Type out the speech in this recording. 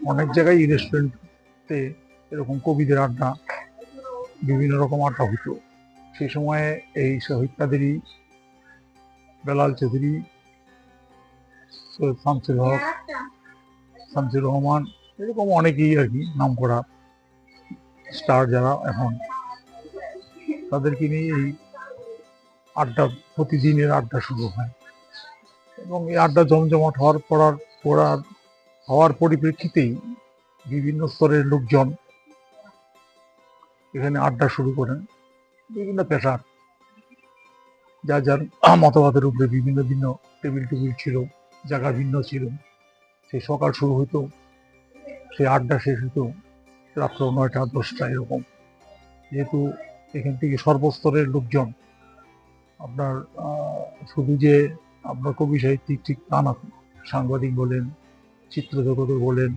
অনেক জায়গায় রেস্টুরেন্টে এরকম কবিদের আড্ডা, বিভিন্ন রকম আড্ডা হতো। সেই সময়ে এই শহীদ কাদেরী, বেলাল চৌধুরী, সৈয়দ শামসুল হক, শামসুর রহমান, এরকম অনেকেই আর কি নাম করা স্টার যারা এখন। তাদেরকে নিয়ে এই আড্ডা, প্রতিদিনের আড্ডা শুরু হয়। এবং এই আড্ডা জমজমাট হওয়ার পড়ার পড়ার হওয়ার পরিপ্রেক্ষিতেই বিভিন্ন স্তরের লোকজন এখানে আড্ডা শুরু করেন। বিভিন্ন পেশার যা যার মতবাদের উপরে বিভিন্ন ভিন্ন টেবিল টেবিল ছিল, জায়গা ভিন্ন ছিল। সেই সকাল শুরু হতো সেই আড্ডা শেষ হতো রাত্র নয়টা, দশটা এরকম। যেহেতু এখান থেকে সর্বস্তরের লোকজন, আপনার শুধু যে আপনার কবি সাহিত্যিক ঠিক তা না, সাংবাদিক বলেন চিত্র জগতে বলেন